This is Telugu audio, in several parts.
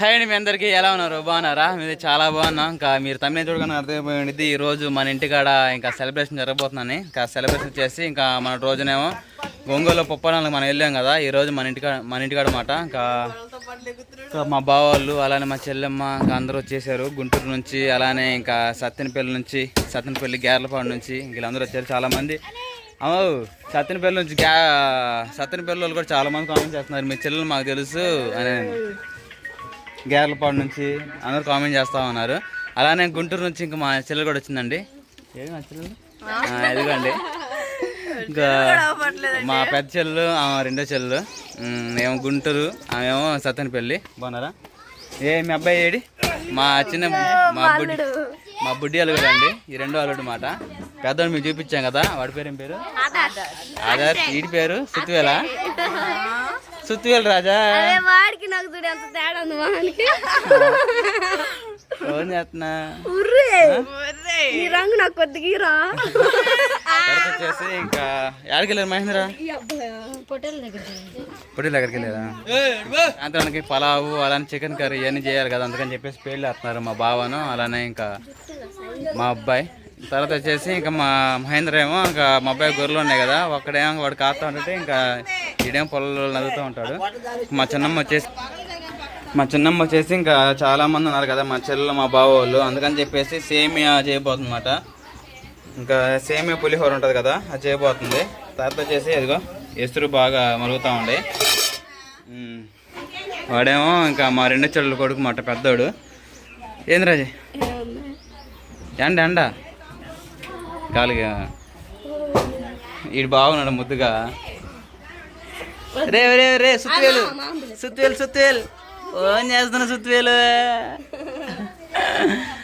హాయ్ అండి మీ అందరికీ. ఎలా ఉన్నారు? బాగున్నారా? మీది చాలా బాగున్నాం. ఇంకా మీరు తమిళ చూడగానే అర్థమైపోయింది ఈ రోజు మన ఇంటికాడ ఇంకా సెలబ్రేషన్ జరగబోతుందని. ఇంకా సెలబ్రేషన్ చేసి ఇంకా మన రోజునేమో ఒంగోలు పొప్పనాలకు మనం వెళ్ళాం కదా. ఈ రోజు మన ఇంటికాడ మన ఇంటికాడ మాట. ఇంకా మా బావాళ్ళు అలానే మా చెల్లెమ్మ ఇంకా అందరూ వచ్చేసారు. గుంటూరు నుంచి అలానే ఇంకా సత్తెనపల్లి నుంచి సత్తెనపల్లి గేర్లపాడు నుంచి వీళ్ళందరూ వచ్చారు చాలామంది. అవు సత్తెనపల్లి నుంచి గ్యా సత్తెనపల్లి వాళ్ళు కూడా చాలా మంది కామెంట్ చేస్తున్నారు. మీ చెల్లెలు మాకు తెలుసు అని. గేర్లపాడు నుంచి అందరూ కామెంట్ చేస్తూ ఉన్నారు. అలానే గుంటూరు నుంచి ఇంకా మా చెల్లెలు కూడా వచ్చిందండి. ఏది మా చెల్లెలు? ఆ, ఇదిగోండి. ఇంకా మా పెద్ద చెల్లెలు ఆమె రెండో చెల్లెలు. ఉమ్, ఏమో గుంటూరు ఆమెమో సత్తెనపల్లి. బాగున్నారా? ఏ మీ అబ్బాయి ఏడి? మా చిన్న మా బుడ్డి మా బుడ్డి అల్లుడు అండి. ఈ రెండో అల్లుడు మాట. పెద్దవాడు మీకు చూపించాం కదా వాడి పేరు ఏం పేరు ఆధార్ వీడి పేరు సుత్తువేలా సుత్తువేలు రాజా. వాడికి నాకు చూడు ఎంత తేడా ఉంది వానికి. ఫోన్ చేస్తున్నా? ఈ రంగు నాకు కొద్దిగా ఇరా. తర్వాత వచ్చేసి ఇంకా ఎక్కడికి వెళ్ళారు మహేంద్ర? పొట్టేల దగ్గర పొట్టి దగ్గరికి వెళ్ళారా? సాయంత్రానికి పలావు అలానే చికెన్ కర్రీ ఇవన్నీ చేయాలి కదా అందుకని చెప్పేసి పేర్లు వేస్తున్నారు మా బావను అలానే ఇంకా మా అబ్బాయి. తర్వాత వచ్చేసి ఇంకా మా మహేంద్ర ఏమో ఇంకా మా అబ్బాయి గొర్రెలు ఉన్నాయి కదా ఒక్కడేమో వాడు కాస్తా ఉంటే ఇంకా ఈడేం పొలంలో నదులుతూ ఉంటాడు. మా చిన్నమ్మ వచ్చేసి మా చిన్నమ్మ వచ్చేసి ఇంకా చాలామంది ఉన్నారు కదా మా చెల్లెలు మా బావ వాళ్ళు అందుకని చెప్పేసి సేమియా చేయబోతుందన్నమాట. ఇంకా సేమియా పులిహోర ఉంటుంది కదా అది చేయబోతుంది. తర్వాత వచ్చేసి అదిగో ఎసురు బాగా మరుగుతూ ఉండే వాడేమో ఇంకా మా రెండు చెల్లెలు కొడుకు మాట పెద్దోడు. ఏంది రాజు? ఎండ ఎండ? కాలుగా. ఈడు బాగున్నాడు ముద్దుగా. రే రే రే సుత్తువేలు. సుత్తువేలు సుత్తువేలు. ఓన్ చేస్తున్నా సుత్తువేలు?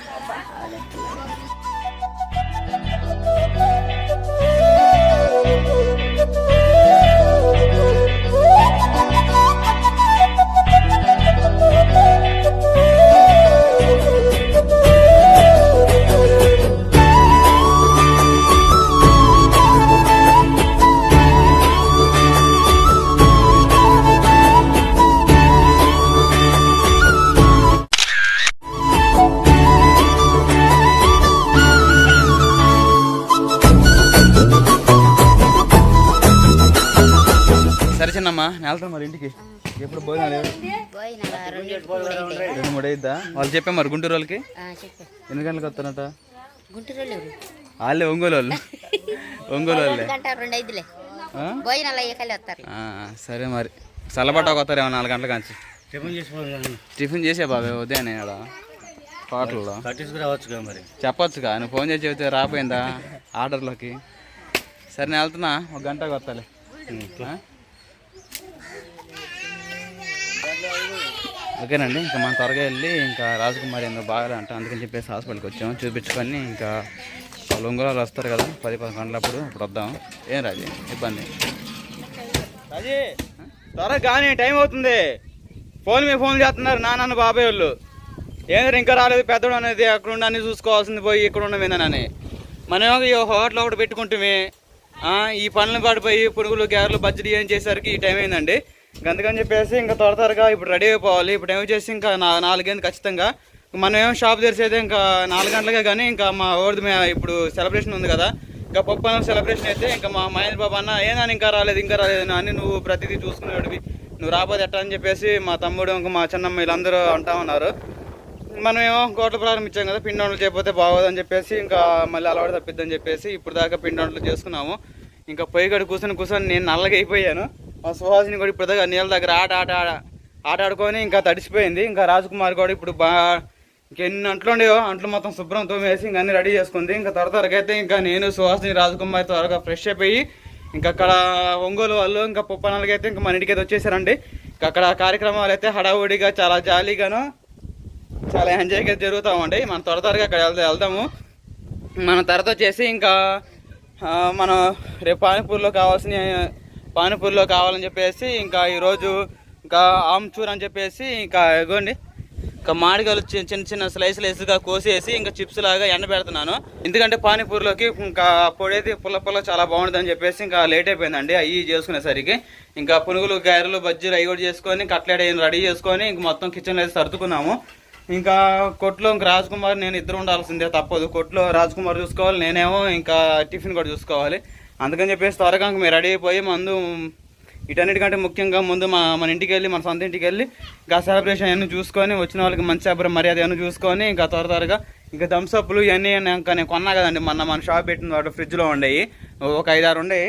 చిన్నమ్మా నేను వెళ్తాను మరి ఇంటికి? ఎప్పుడు భోజనాలు రెండు మూడు అయిద్దా? వాళ్ళు చెప్పా మరి గుంటూరు వాళ్ళకి ఎన్ని గంటలకు వస్తారట? గుంటూరు వాళ్ళే ఒంగోలు వాళ్ళు ఒంగోలు వాళ్ళే వస్తారు. సరే మరి. చల్లబట్టాకు వస్తారేమో నాలుగు గంటల కాంచి. టిఫిన్ చేసే బాబే ఉదయాన్నే ఆడ. హోటల్లో. చెప్పొచ్చుగా నువ్వు ఫోన్ చేసి చెబితే రాపోయిందా ఆర్డర్లోకి. సరే నేను వెళ్తున్నా. ఒక గంటకు వస్తాలే. ఓకేనండి ఇంకా మనం త్వరగా వెళ్ళి ఇంకా రాజకుమారి ఎందుకు బాగాలే అంట అందుకని చెప్పేసి హాస్పిటల్కి వచ్చాము చూపించుకొని ఇంకా వాళ్ళు ఉంగరాలు వస్తారు కదా పది పది గంటలప్పుడు అప్పుడు వద్దాం. ఏం రాజీ? ఇబ్బంది. రాజీ త్వరగా కానీ టైం అవుతుంది. ఫోన్ మీద ఫోన్ చేస్తున్నారు నాన్న బాబాయ్ వాళ్ళు. ఏంటంటే ఇంకా రాలేదు పెద్దడు అనేది అక్కడ ఉండని చూసుకోవాల్సింది పోయి ఇక్కడ ఉండమేనని మనం ఈ హోటల్ ఒకటి పెట్టుకుంటుమే. ఈ పనులు పడిపోయి పురుగులు గ్యారెలు బజ్జీలు ఏం చేసేసరికి ఈ టైం అయిందండి. అందుకని చెప్పేసి ఇంకా త్వర త్వరగా ఇప్పుడు రెడీ అయిపోవాలి. ఇప్పుడు ఏమి చేసి ఇంకా నా నాలుగైంది ఖచ్చితంగా. మనం ఏం షాప్ తెరిచేది ఇంకా నాలుగు గంటలకే కానీ ఇంకా మా ఓడిది ఇప్పుడు సెలబ్రేషన్ ఉంది కదా. ఇంకా పప్పు అన్న సెలబ్రేషన్ అయితే ఇంకా మా మహేంద్ర బాబు అన్న ఏనా ఇంకా రాలేదు ఇంకా రాలేదు అని నువ్వు ప్రతిదీ చూసుకునేవాడివి. నువ్వు రాబోదు ఎట్టా అని చెప్పేసి మా తమ్ముడు ఇంకా మా చిన్నమ్మ వీళ్ళందరూ అంటా ఉన్నారు. మనం ఏమో కోట్ల ప్రారంభించాం కదా పిండి వంటలు చేయకపోతే బాగోదని చెప్పేసి ఇంకా మళ్ళీ అలవాటు తప్పిద్దని చెప్పేసి ఇప్పుడు దాకా పిండి వంటలు చేసుకున్నాము. ఇంకా పొయ్యి గడి కూర్చొని కూర్చొని నేను నల్లగా అయిపోయాను. మా సుహాసిని కూడా ఇప్పుడు నీళ్ళ దగ్గర ఆట ఆట ఆడ ఆట ఆడుకొని ఇంకా తడిసిపోయింది. ఇంకా రాజకుమార్ కూడా ఇప్పుడు బాగా ఇంకెన్ని అంట్లు ఉండేవో అంట్లు మొత్తం శుభ్రం తోమేసి ఇంకా అన్ని రెడీ చేసుకుంది. ఇంకా త్వర త్వరగా అయితే ఇంకా నేను సుహాసిని రాజకుమార్ త్వరగా ఫ్రెష్ అయిపోయి ఇంకా అక్కడ ఒంగోలు వాళ్ళు ఇంకా పుప్పనాలకైతే అయితే ఇంకా మన ఇంటికి అయితే వచ్చేసారండి. ఇంకా అక్కడ కార్యక్రమాలు అయితే హడావుడిగా చాలా జాలీగాను చాలా ఎంజాయ్గా జరుగుతామండి. మనం త్వర త్వరగా అక్కడ వెళ్తే వెళ్తాము మన తర్వాత వచ్చేసి ఇంకా మనం రేపు పానీపూరిలో కావాల్సిన పానీపూరిలో కావాలని చెప్పేసి ఇంకా ఈరోజు ఇంకా ఆమ్చూర్ అని చెప్పేసి ఇంకా ఇగోండి. ఇంకా మామిడికాయలు చిన్న చిన్న స్లైస్ స్లైస్గా కోసేసి ఇంకా చిప్స్ లాగా ఎండ పెడుతున్నాను. ఎందుకంటే పానీపూరిలోకి ఇంకా పొడేది పుల్ల పుల్ల చాలా బాగుంటుంది అని చెప్పేసి ఇంకా లేట్ అయిపోయిందండి. అవి చేసుకునేసరికి ఇంకా పునుగులు గారెలు బజ్జీలు అవి కూడా చేసుకొని కట్లెట్ అయిన రెడీ చేసుకొని ఇంక మొత్తం కిచెన్లో అయితే సర్దుకున్నాము. ఇంకా కొట్లో ఇంక రాజ్ కుమార్ నేను ఇద్దరు ఉండాల్సిందే తప్పదు. కొట్లో రాజ్ కుమార్ చూసుకోవాలి నేనేమో ఇంకా టిఫిన్ కూడా చూసుకోవాలి. అందుకని చెప్పేసి త్వరగా మీరు రెడీ అయిపోయి మందు వీటన్నిటికంటే ముఖ్యంగా ముందు మా మన ఇంటికి వెళ్ళి మన సొంత ఇంటికి వెళ్ళి ఇంకా సెలబ్రేషన్ అన్నీ చూసుకొని వచ్చిన వాళ్ళకి మంచి అభిప్రాయం మర్యాద అన్నీ చూసుకొని ఇంకా త్వర త్వరగా ఇంకా థమ్స్అప్లు ఇవన్నీ ఇంకా నేను కొన్నా కదండి. మొన్న మన షాప్ పెట్టిన వాటి ఫ్రిడ్జ్లో ఉండేవి ఒక ఐదారు ఉండేవి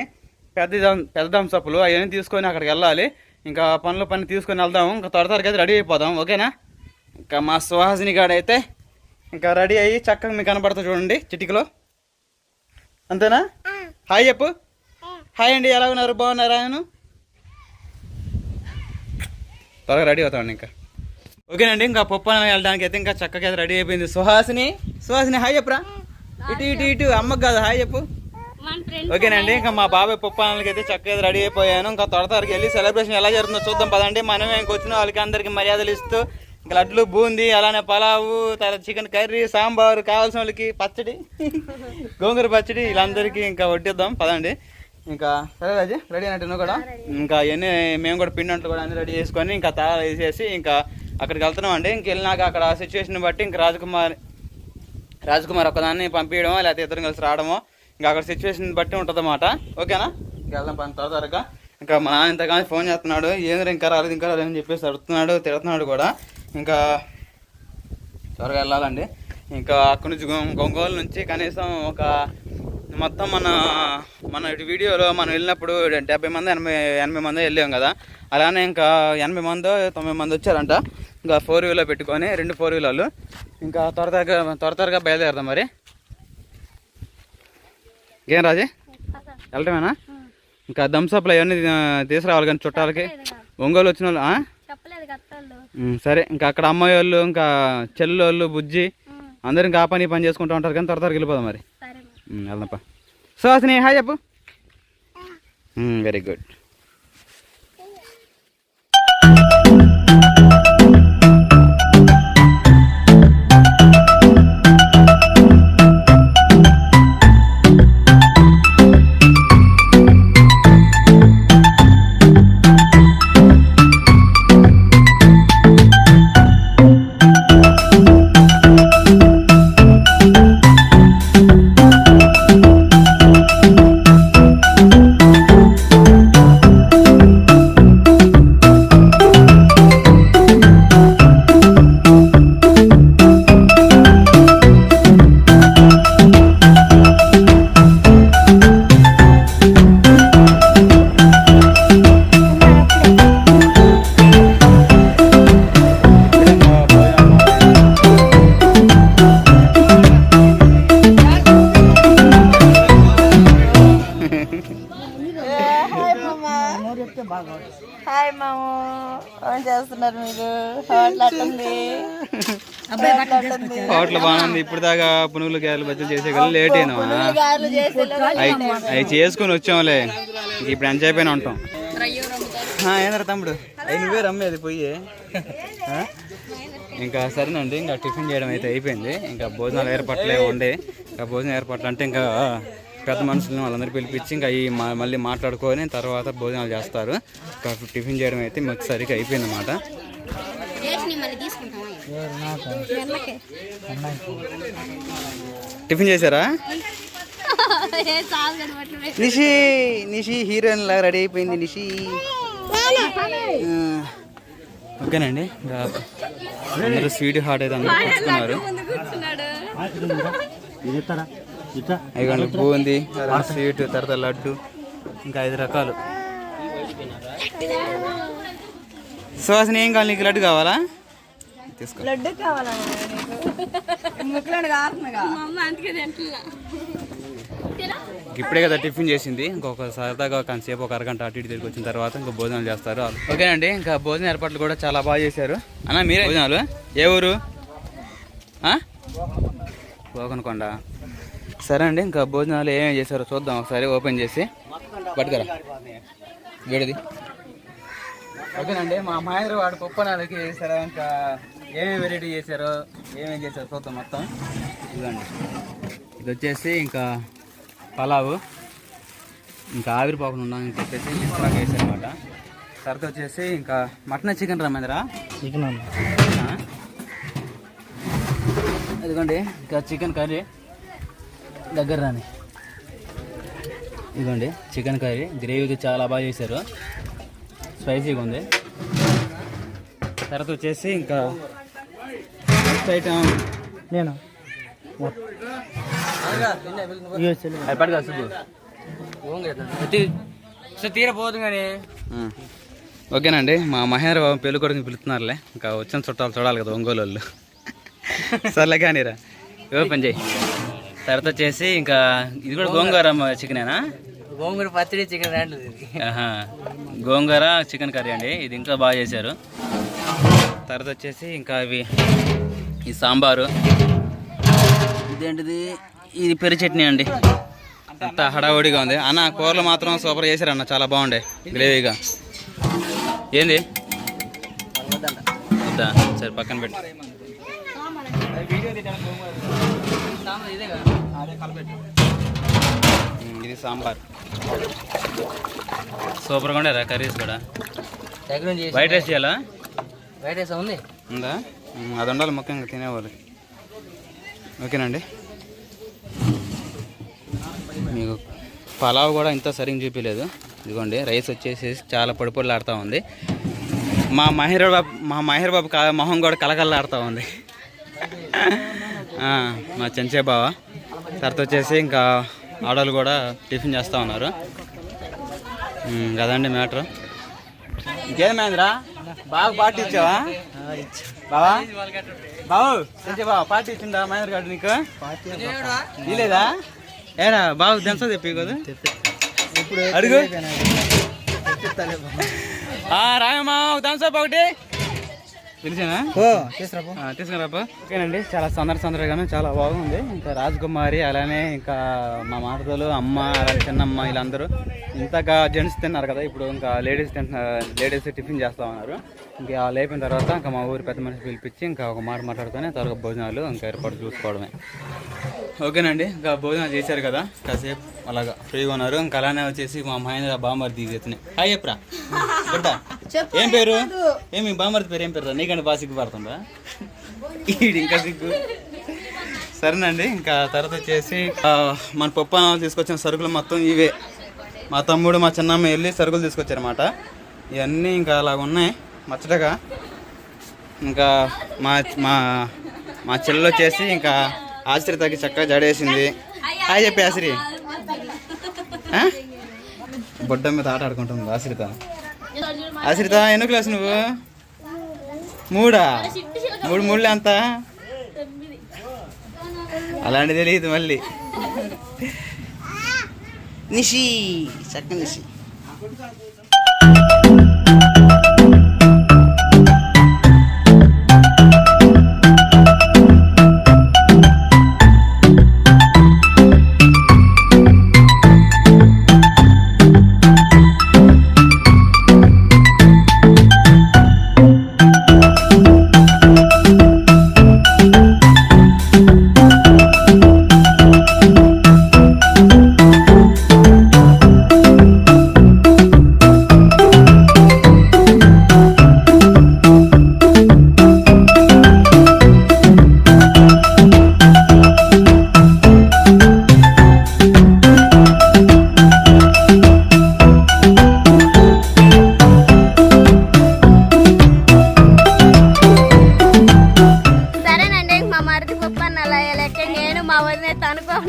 పెద్ద పెద్ద థమ్స్అప్లు అవన్నీ తీసుకొని అక్కడికి వెళ్ళాలి. ఇంకా పనులు పని తీసుకొని వెళ్దాము ఇంకా త్వర త్వరగా అయితే రెడీ అయిపోదాం. ఓకేనా? ఇంకా మా సుహాసిని గాడైతే ఇంకా రెడీ అయ్యి చక్కగా మీకు కనపడతా చూడండి చిటికలో. అంతేనా? హాయ్ చెప్పు. హాయ్ అండి ఎలా ఉన్నారు? బాగున్నారా నేను? త్వరగా రెడీ అవుతామండి ఇంకా. ఓకేనండి ఇంకా పప్పు అన్నం వెళ్ళడానికి అయితే ఇంకా చక్కగా అయితే రెడీ అయిపోయింది. సుహాసిని సుహాసిని హాయ్ చెప్పురా. ఇటు ఇటు ఇటు అమ్మకు కాదు హాయ్ చెప్పు. ఓకేనండి ఇంకా మా బాబాయ్ పప్పు అన్నలకి అయితే చక్కగా రెడీ అయిపోయాను. ఇంకా త్వర త్వరగా వెళ్ళి సెలబ్రేషన్ ఎలా జరుగుతుందో చూద్దాం పదండి. మనమే ఇంక వచ్చిన వాళ్ళకి అందరికి మర్యాదలు ఇస్తూ ఇంకా లడ్లు బూందీ అలానే పలావు తర్వాత చికెన్ కర్రీ సాంబార్ కావాల్సిన వాళ్ళకి పచ్చడి గోంగూర పచ్చడి వీళ్ళందరికీ ఇంకా వడ్డిద్దాం. పదండి. ఇంకా సరే రాజు రెడీ అయినట్టు నువ్వు కూడా? ఇంకా ఇవన్నీ మేము కూడా పిండి వంటలు కూడా అన్ని రెడీ చేసుకొని ఇంకా తయారు వేసేసి ఇంకా అక్కడికి వెళ్తున్నాం అండి ఇంక వెళ్ళినాక అక్కడ సిచ్యువేషన్ బట్టి ఇంకా రాజకుమార్ రాజకుమార్ ఒకదాన్ని పంపించడమో లేకపోతే ఇద్దరు కలిసి రావడమో ఇంకా అక్కడ సిచ్యువేషన్ బట్టి ఉంటుంది అన్నమాట ఓకేనా? ఇంకా వెళ్దాం పని త్వర త్వరగా. ఇంకా మా ఇంతగానే ఫోన్ చేస్తున్నాడు ఏంద్ర ఇంకా రాలేదు ఇంకా రాలేదు అని చెప్పేసి అడుగుతున్నాడు తిడుతున్నాడు కూడా. ఇంకా త్వరగా వెళ్ళాలండి. ఇంకా అక్కడి నుంచి గొం- ఒంగోలు నుంచి కనీసం ఒక మొత్తం మన మన ఇటు వీడియోలో మనం వెళ్ళినప్పుడు డెబ్బై మంది ఎనభై ఎనభై మంది వెళ్ళాం కదా. అలానే ఇంకా ఎనభై మంది తొంభై మంది వచ్చారంట. ఇంకా ఫోర్ వీలర్ పెట్టుకొని రెండు ఫోర్ వీలర్లు. ఇంకా త్వర త్వరగా త్వర త్వరగా బయలుదేరదాం మరి. ఏం రాజే? వెళ్ళటమేనా? ఇంకా థమ్స్అప్లు అవన్నీ తీసుకురావాలి కానీ చుట్టాలకి. ఒంగోలు వచ్చిన వాళ్ళు సరే ఇంకా అక్కడ అమ్మాయి వాళ్ళు ఇంకా చెల్లెళ్ళు బుజ్జి అందరు ఇంకా ఆ పని పని చేసుకుంటూ ఉంటారు కానీ త్వర త్వరగా వెళ్ళిపోదాం మరి. వెళ్దాంపా. సుహాసిని హాయ్ చెప్పు. వెరీ గుడ్ హోటల్ బాగుంది. ఇప్పుడు దాకా పునుగులు గాయలు బజ్జీలు చేసే కదా లేట్ అయినా గారెలు చేసి అవి చేసుకొని వచ్చాంలే. ఇంక ఇప్పుడు ఎంజాయ్ అయిపోయినా ఉంటాం. ఏంద్రా తమ్ముడు? అవి నువ్వే రమ్మేది పోయి? ఇంకా సరేనండి ఇంకా టిఫిన్ చేయడం అయితే అయిపోయింది. ఇంకా భోజనాలు ఏర్పాట్లే ఉండే. ఇంకా భోజనం ఏర్పాట్లు అంటే ఇంకా పెద్ద మనుషులను వాళ్ళందరూ పిలిపించి ఇంకా ఈ మళ్ళీ మాట్లాడుకొని తర్వాత భోజనాలు చేస్తారు. ఇంకా టిఫిన్ చేయడం అయితే మాకు సరిగ్గా అయిపోయింది అన్నమాట టిఫిన్ చేశారా? నిషి నిషి హీరోయిన్ లాగా రెడీ అయిపోయింది నిషి. ఓకేనండి అందరూ స్వీట్ హార్ట్ అయితే అందరూ ఇట్లా అదిగోండి బూంది స్వీట్ తర్వాత లడ్డు ఇంకా ఐదు రకాలు. సువాసన ఏం కావాలి నీకు? లడ్డు కావాలా? తీసుకో. లడ్డు కావాలా ఇప్పుడే కదా టిఫిన్ చేసింది. ఇంకొక సరదాగా కాసేపు ఒక అరగంట అటు ఇటు తిరిగి వచ్చిన తర్వాత ఇంకా భోజనాలు చేస్తారు. ఓకేనండి ఇంకా భోజన ఏర్పాట్లు కూడా చాలా బాగా చేశారు. అన్న మీరే భోజనాలు? ఏ ఊరు? ఆ? కోకనకొండ సరే అండి ఇంకా భోజనాలు ఏమేమి చేశారో చూద్దాం ఒకసారి ఓపెన్ చేసి. పట్టుకురా. వేడిది. ఓకేనండి మా మాయర్ వాడు పప్పనాలకి వేసారు? ఇంకా ఏమేమి వెరైటీ చేశారో ఏమేమి చేశారో చూద్దాం మొత్తం. ఇదిగోండి. ఇది వచ్చేసి ఇంకా పలావు ఇంకా ఆవిరిపోకుండా ఉండాలని చెప్పేసి మిస్లాగా వేసారనమాట తర్వాత వచ్చేసి ఇంకా మటన్ చికెన్ రమ్మేంద్రా చికెన్? ఇదిగోండి ఇంకా చికెన్ కర్రీ దగ్గర రాని. ఇదిగోండి చికెన్ కర్రీ. గ్రేవీకి చాలా బాగా చేశారు. స్పైసీగా ఉంది. తర్వాత వచ్చేసి ఇంకా నెక్స్ట్ ఐటమ్ నేను. అది పడగా సుబ్బు తీరపోదు కానీ ఓకేనండి మా మహేంద్ర బాబు పెళ్ళి కొడుకుని పిలుస్తున్నారులే. ఇంకా వచ్చిన చుట్టాలు చూడాలి కదా ఒంగోలు వాళ్ళు సర్లే కానీరా ఓపెన్ చేయి. తర్వాత వచ్చేసి ఇంకా ఇది కూడా గోంగూర చికెనేనా? గోంగూర పచ్చడి చికెన్. గోంగూర చికెన్ కర్రీ అండి. ఇది ఇంకా బాగా చేశారు. తర్వాత వచ్చేసి ఇంకా ఇవి ఈ సాంబారు. ఇదేంటిది? ఇది పెరి చట్నీ అండి. అంతా హడావుడిగా ఉంది. అన్న కూరలు మాత్రం సూపర్ చేశారు అన్న చాలా బాగుండే. గ్రేవీగా. ఏంది? వద్దా? సరే పక్కన పెట్టు. ఇది సాంబార్. సూపర్గా ఉండేరా కర్రీస్ కూడా. వైట్ రైస్ చేయాలా? వైట్ రైస్ ఉంది. ఉందా? అది ఉండాలి ముఖ్యంగా తినేవాళ్ళు. ఓకేనండి. మీకు పలావ్ కూడా ఇంత సరిగ్గా చూపించలేదు ఇదిగోండి రైస్ వచ్చేసి చాలా పొడి పొడిలాడుతూ ఉంది. మా మహేర్ బాబు మా మహేర్ బాబు మొహం కూడా కలకల్లాడుతూ ఉంది. మా చెంచే బావ. తర్వాత వచ్చేసి ఇంకా ఆడవాళ్ళు కూడా టిఫిన్ చేస్తూ ఉన్నారు. కదండి మ్యాటర్? ఇంకేం మహేంద్రా బాగా పార్టీ ఇచ్చావా? బావా? బావు బావ పార్టీ ఇచ్చిందా మహేంద్ర గారు నీకు? ఇలేదా ఏరా బావు దెంస తెప్పి కదా అడుగు. ఆ, రాయమ్మా ఒక థమ్స్అప్ ఒకటి. పిలిచానా తీసుకురాపా. ఓకేనండి చాలా సందడి సందడిగాను చాలా బాగుంది. ఇంకా రాజకుమారి అలానే ఇంకా మా మాటలు అమ్మ అలానే చిన్నమ్మ వీళ్ళందరూ ఇంతగా జెంట్స్ తిన్నారు కదా ఇప్పుడు ఇంకా లేడీస్ తింటున్నారు లేడీస్ టిఫిన్ చేస్తా ఉన్నారు ఇంకా అయిపోయిన తర్వాత ఇంకా మా ఊరి పెద్ద మనిషి పిలిపించి ఇంకా ఒక మాట మాట్లాడుకొని త్వరగా భోజనాలు ఇంకా ఏర్పాటు చూసుకోవడమే. ఓకేనండి ఇంకా భోజనాలు చేశారు కదా కాసేపు. అలాగా. ఫ్రీగా ఉన్నారు. ఇంకా అలానే వచ్చేసి మా మహేంద్ర బామర్ది ఎత్తునే హాయ్ చెప్పరా బిడ్డ ఏం పేరు? ఏమి బామర్ది పేరు ఏం పేరు నీకంటే బాగా సిగ్గుపడుతుందా? ఈడు ఇంకా సిగ్గు. సరేనండి ఇంకా తర్వాత వచ్చేసి మన పప్పు అన్నం తీసుకొచ్చిన సరుకులు మొత్తం ఇవే. మా తమ్ముడు మా చిన్నమ్మ వెళ్ళి సరుకులు తీసుకొచ్చారన్నమాట. ఇవన్నీ ఇంకా అలాగ ఉన్నాయి. మచ్చటగా. ఇంకా మా మా మా చెల్లెలు వచ్చేసి ఇంకా ఆశ్రితకి చక్కగా జడేసింది. హాయ్ చెప్పి ఆశ్రి? బొడ్డ మీద ఆట ఆడుకుంటుంది ఆశ్రిత. ఆశ్రిత ఎన్ని క్లాస్ నువ్వు? మూడా? మూడు మూడులే అంత? అలాంటి తెలియదు మళ్ళీ. నిషి చక్క నిషి.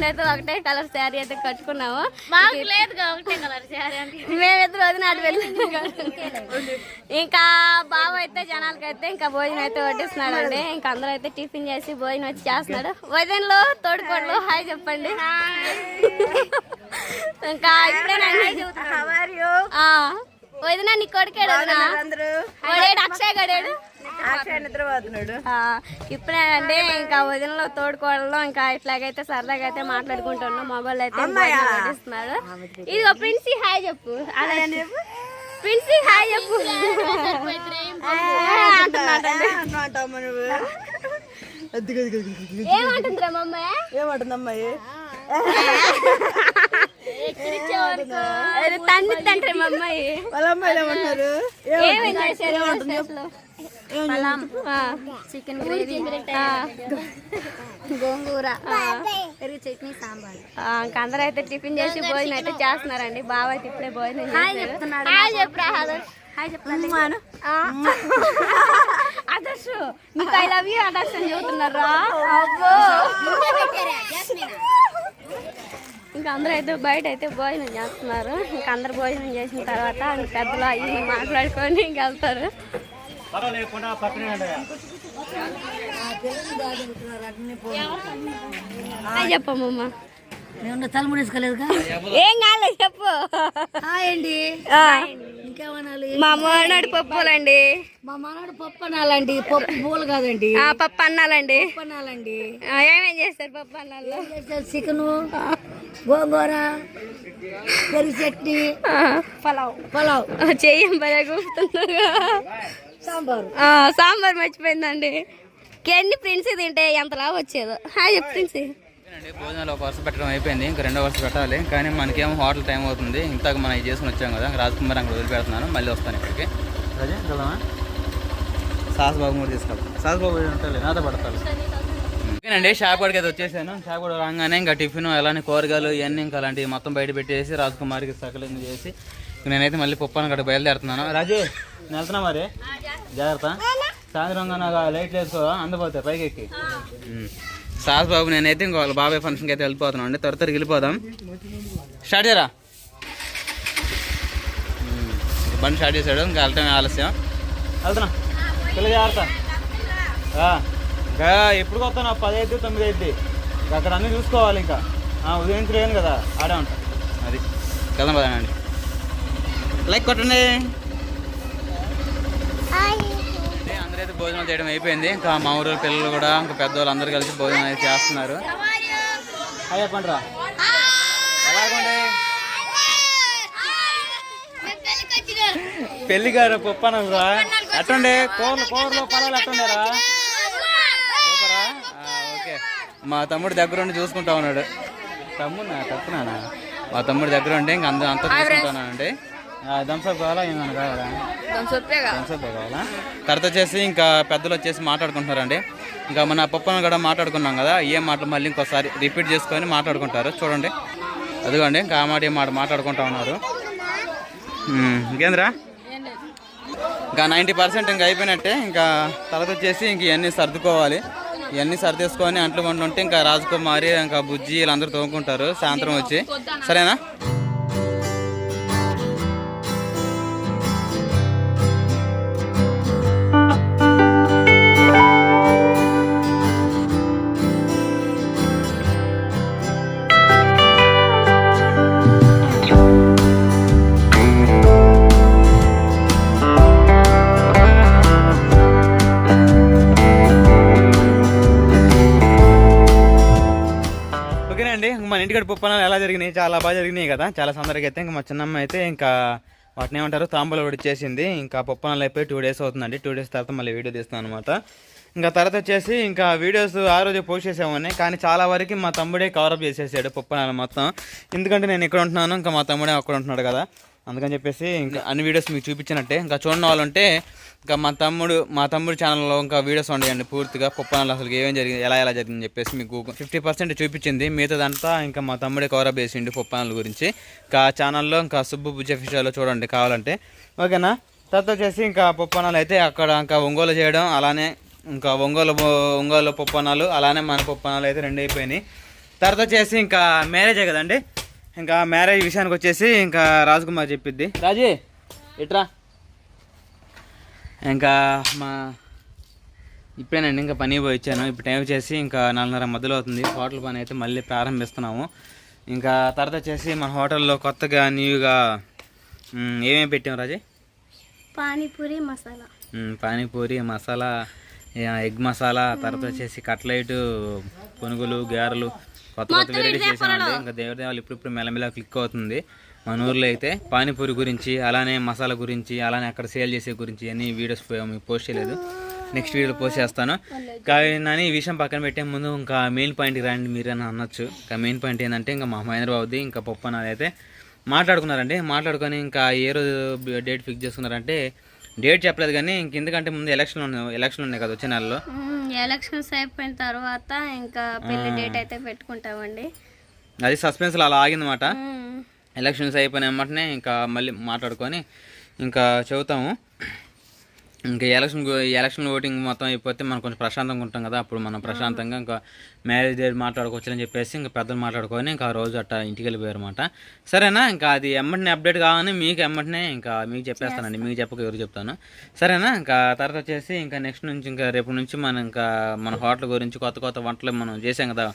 అయితే ఒకటే కలర్ శారీ అయితే కట్టుకున్నాము. మాకు లేదు ఒకటే కలర్ శారీ అంటే. మేమిద్దరు వదిన అటు వెళ్ళి ఇంకా బావ అయితే జనాలకి అయితే ఇంకా భోజనం అయితే వడ్డిస్తున్నాడు అండి ఇంకా అందరూ అయితే టిఫిన్ చేసి భోజనం వచ్చి చేస్తున్నాడు వదినలో తోడుకోడలు హాయ్ చెప్పండి. ఇంకా ఇప్పుడేనండి ఆ, వదిన నీ కొడుకేడు వదిన? అక్షయ్ గడేడు ఇప్పుడేనండి ఇంకా వదినలో తోడుకోవడంలో ఇంకా ఇట్లాగైతే సరదాగా అయితే మాట్లాడుకుంటున్నాం. మొబైల్ అయితే ఇది ప్రిన్సీ హాయ్ చెప్పు. అలా చెప్పు. ప్రిన్సీ హాయ్ చెప్పు. ఏమంటుందిరా మమ్మ ఏమంటుంది అమ్మాయి తండ్రి మా అమ్మాయి. వాళ్ళ అమ్మాయిలు చికెన్ గ్రేవీ ఆ, గోంగూర పెరుగు చట్నీ సాంబార్. ఇంకా అందరూ అయితే టిఫిన్ చేసి భోజనం అయితే చేస్తున్నారండి. బావ అయితే ఇప్పుడే భోజనం హాయ్ చెప్తున్నాడు హాయ్ చెప్పరా హాయ్ చెప్తాను ఆదర్శ్ మీకు ఐ లవ్ యూ ఆదర్శ్ అని చెబుతున్నారా? ఇంకా అందరూ అయితే బయట అయితే భోజనం చేస్తున్నారు. ఇంకా అందరు భోజనం చేసిన తర్వాత పెద్దలు అయ్యి మాట్లాడుకొని ఇంక వెళ్తారు. హాయ్ చెప్పమ్మమ్మ ఏమన్నా తలముడి వేసుకోలేదుగా ఏం కాలేదు చెప్పు. అండి ఆ, ఇంకేమనాలి? మా మోనాడు పప్పులండి. మా మనవాడు పప్పు అనాలండి. పప్పు పూలు కాదండి. ఆ, పప్పు అన్నాలండి. పప్పు అనాలండి. ఆ, ఏమేం చేస్తారు పప్పు అన్నాలు చికెను? గోంగూర పెరుగు చట్నీ పలావ్. పులావ్. చెయ్యం భలే కూపుతున్నారు సాంబారు. ఆ, సాంబార్ మర్చిపోయిందండి. ఎన్ని ప్రిన్సీ తింటే ఎంతలా వచ్చేదో. హాయ్ చెప్పు ప్రిన్సీ. అండి భోజనాలు ఒక వరుస పెట్టడం అయిపోయింది. ఇంకా రెండో వరుస పెట్టాలి. కానీ మనకేమో హోటల్ టైం అవుతుంది. ఇంతకు మనం చేసుకుని వచ్చాం కదా. రాజ్కుమార్ అక్కడ వదిలిపెడుతున్నాను. మళ్ళీ వస్తాను ఇక్కడికి. రాజే వెళ్దామా? సాస్ బాబు కూడా తీసుకెళ్తాం. సాస్ బాబు ఉంటారు నాతో పడతారు ఓకేనండి షాప్ కాడికి అయితే వచ్చేసాను. షాప్ కూడా రాగానే ఇంకా టిఫిన్ అలానే కూరగాయలు ఇవన్నీ ఇంకా అలాంటివి మొత్తం బయట పెట్టేసి రాజకుమారికి సకలింగ్ చేసి నేనైతే మళ్ళీ పప్పాను అక్కడ బయలుదేరుతున్నాను. రాజు నేను వెళ్తున్నా మరి? జాగ్రత్త. సాయంత్రంగా నాకు లైట్ వేసుకో అందపోతాయి పైకి ఎక్కి సాస్ బాబు నేనైతే ఇంకో వాళ్ళ బాబాయ్ ఫంక్షన్కి అయితే వెళ్ళిపోతున్నాం అండి. త్వర త్వరగా వెళ్ళిపోదాం. స్టార్ట్ చేయరా? బండి స్టార్ట్ చేశాడు ఇంకా వెళ్ళటమే ఆలస్యం. వెళ్తున్నా. పిల్ల జాగ్రత్త. ఇంకా ఎప్పుడు వస్తాను పది అయితే తొమ్మిది అయితే ఇంకా అక్కడ అన్నీ చూసుకోవాలి ఇంకా. ఆ, ఉదయం తిరిగాను కదా ఆడే ఉంటా. అది. వెళ్దాం పదానండి లైక్ కొట్టండి. అందరైతే భోజనం చేయడం అయిపోయింది. ఇంకా మా ఊరు పిల్లలు కూడా ఇంకా పెద్దవాళ్ళు అందరూ కలిసి భోజనం అయితే చేస్తున్నారు. హాయ్ చెప్పండి రా ఎలాగండి పెళ్ళి గారు పప్పు రా ఎట్టండి? కూరలు కూరలు పొలాలు ఓకే మా తమ్ముడు దగ్గర ఉండి చూసుకుంటా ఉన్నాడు. తమ్ముడు నా తప్పునానా? మా తమ్ముడు దగ్గర ఉండి ఇంకా అందరూ అంతా చూసుకుంటానండి దంసప్ కావాలా? ఏమైనా కావాలా? థమ్స్అప్ కావాలా? తర్వాత వచ్చేసి ఇంకా పెద్దలు వచ్చేసి మాట్లాడుకుంటున్నారండి. ఇంకా మన పప్పను కూడా మాట్లాడుకున్నాం కదా ఏ మాటలు మళ్ళీ ఇంకోసారి రిపీట్ చేసుకొని మాట్లాడుకుంటారు. చూడండి. అదిగోండి ఇంకా ఆ మాట ఈ మాట మాట్లాడుకుంటా ఉన్నారు. ఇంకేంద్రా? ఇంకా నైంటీ పర్సెంట్ ఇంకా అయిపోయినట్టే ఇంకా తర్వాత వచ్చేసి ఇంక ఇవన్నీ సర్దుకోవాలి. ఇవన్నీ సర్దేసుకొని అంట్లు వండుంటే ఉంటే ఇంకా రాజకుమారి ఇంకా బుజ్జి వీళ్ళందరూ తోముకుంటారు. సాయంత్రం వచ్చి. సరేనా? పప్పనాలు ఎలా జరిగినాయి? చాలా బాగా జరిగినాయి కదా. చాలా సందడిగా అయితే ఇంకా మా చిన్నమ్మ అయితే ఇంకా వాటిని ఏమంటారు? తాంబూలు ఒకటి చేసింది. ఇంకా పప్పనాలు అయిపోయి టూ డేస్ అవుతుందండి. టూ డేస్ తర్వాత మళ్ళీ వీడియో తీస్తాను అనమాట ఇంకా తర్వాత వచ్చేసి ఇంకా వీడియోస్ ఆ రోజు పోస్ట్ చేసామని కానీ చాలా వరకు మా తమ్ముడే కవరప్ చేసేసాడు పప్పనాలు మొత్తం ఎందుకంటే నేను ఇక్కడ ఉంటున్నాను. ఇంకా మా తమ్ముడే అక్కడ ఉంటున్నాడు కదా. అందుకని చెప్పేసి ఇంకా అన్ని వీడియోస్ మీకు చూపించినట్టే. ఇంకా చూడని వాళ్ళు ఉంటే ఇంకా మా తమ్ముడు మా తమ్ముడు ఛానల్లో ఇంకా వీడియోస్ ఉండేయండి పూర్తిగా. కుప్పనాలు అసలు ఏమేం జరిగింది ఎలా ఎలా జరిగింది చెప్పేసి మీకు ఫిఫ్టీ పర్సెంట్ చూపించింది. మిగతాదంతా ఇంకా మా తమ్ముడే కవరప్ చేసిండు కుప్పనాల గురించి. ఇంకా ఛానల్లో ఇంకా సుబ్బు బుజ్జ ఫిషాలో చూడండి కావాలంటే. ఓకేనా? తర్వాత వచ్చేసి ఇంకా పప్పనాలు అయితే అక్కడ ఇంకా ఒంగోలు చేయడం అలానే ఇంకా ఒంగోలు ఒంగోలు పప్పనాలు అలానే మన పప్పనాలు అయితే రెండు అయిపోయినాయి. తర్వాత వచ్చేసి ఇంకా మ్యారేజే కదండి? ఇంకా మ్యారేజ్ విషయానికి వచ్చేసి ఇంకా రాజకుమార్ చెప్పిద్ది. రాజీ ఇట్రా ఇంకా మా ఇప్పుడేనండి ఇంకా పని పోయి వచ్చాను. ఇప్పుడు టైం వచ్చేసి ఇంకా నాలుగున్నర మధ్యలో అవుతుంది. హోటల్ పని అయితే మళ్ళీ ప్రారంభిస్తున్నాము. ఇంకా తర్వాత వచ్చేసి మన హోటల్లో కొత్తగా న్యూగా ఏమేమి పెట్టాం రాజీ? పానీపూరి మసాలా. పానీపూరి మసాలా ఎగ్ మసాలా తర్వాత వచ్చేసి కట్లెట్ పునుగులు గారెలు కొత్త కొత్త వెరైటీస్ చేసామండి. ఇంకా దేవదేవాలు ఇప్పుడు ఇప్పుడు మెల్లమెల్ల క్లిక్ అవుతుంది. మన ఊర్లో అయితే పానీపూరి గురించి అలానే మసాలా గురించి అలానే అక్కడ సేల్ చేసే గురించి అన్ని వీడియోస్ మీకు పోస్ట్ చేయలేదు. నెక్స్ట్ వీడియోలో పోస్ట్ చేస్తాను. కానీ ఈ విషయం పక్కన పెట్టే ముందు ఇంకా మెయిన్ పాయింట్కి రండి మీరని అనొచ్చు. ఇంకా మెయిన్ పాయింట్ ఏంటంటే ఇంకా మా మహేంద్ర బాబుది ఇంకా పప్పు అయితే మాట్లాడుకున్నారండి. మాట్లాడుకొని ఇంకా ఏ రోజు డేట్ ఫిక్స్ చేసుకున్నారంటే డేట్ చెప్పలేదు కానీ ఇంక ఎందుకంటే ముందు ఎలక్షన్ ఉన్నాయి ఎలక్షన్ ఉన్నాయి కదా వచ్చే నెలలో. ఎలక్షన్స్ అయిపోయిన తర్వాత ఇంకా పెళ్ళి డేట్ అయితే పెట్టుకుంటామండి. అది సస్పెన్స్లో అలా ఆగిందన్నమాట. ఎలక్షన్స్ అయిపోయిన వెంటనే ఇంకా మళ్ళీ మాట్లాడుకొని ఇంకా చెబుతాము. ఇంకా ఎలక్షన్ ఎలక్షన్ ఓటింగ్ మొత్తం అయిపోతే మనం కొంచెం ప్రశాంతంగా ఉంటాం కదా అప్పుడు మనం ప్రశాంతంగా ఇంకా మ్యారేజ్ డేట్ మాట్లాడుకోవచ్చు అని చెప్పేసి ఇంకా పెద్దలు మాట్లాడుకొని ఇంకా ఆ రోజు అట్టా ఇంటికి వెళ్ళిపోయారు సరేనా? ఇంకా అది ఎమ్మటినే అప్డేట్ కావాలని మీకు ఎమ్మటినే ఇంకా మీకు చెప్పేస్తానండి. మీకు చెప్పక ఎవరు చెప్తాను. సరేనా? ఇంకా తర్వాత వచ్చేసి ఇంకా నెక్స్ట్ నుంచి ఇంకా రేపు నుంచి మనం ఇంకా మన హోటల్ గురించి కొత్త కొత్త వంటలు మనం చేసాం కదా.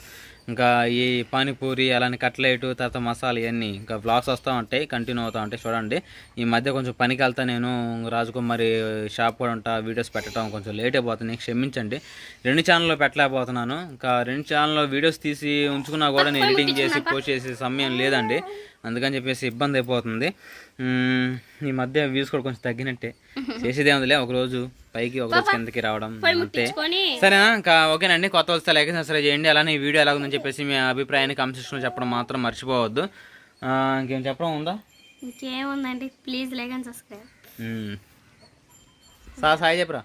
ఇంకా ఈ పానీపూరి అలానే కట్లెట్ తర్వాత మసాలా ఇవన్నీ ఇంకా బ్లాగ్స్ వస్తూ ఉంటాయి కంటిన్యూ అవుతూ ఉంటాయి చూడండి. ఈ మధ్య కొంచెం పనికి వెళ్తా నేను రాజకుమారి షాప్ కూడా ఉంటా వీడియోస్ పెట్టడం కొంచెం లేట్ అయిపోతుంది. క్షమించండి. రెండు ఛానల్లో పెట్టలేకపోతున్నాను. ఇంకా రెండు ఛానల్లో వీడియోస్ తీసి ఉంచుకున్నా కూడా నేను ఎడిటింగ్ చేసి పోస్ట్ చేసే సమయం లేదండి. అందుకని చెప్పేసి ఇబ్బంది అయిపోతుంది. ఈ మధ్య వ్యూస్ కూడా కొంచెం తగ్గినట్టే. చేసేదే ఉందిలే ఒకరోజు పైకి ఒకరోజు కిందకి రావడం అంతే. సరేనా? ఇంకా ఓకేనండి కొత్త వస్తే లైక్ సబ్స్క్రైబ్ చేయండి. అలానే ఈ వీడియో ఎలా ఉందని చెప్పేసి మీ అభిప్రాయాన్ని కామెంట్ చెప్పడం మాత్రం మర్చిపోవద్దు. ఇంకేం చెప్పడం ఉందా? ఇంకేముందండి please like and subscribe Sai చెప్పరా?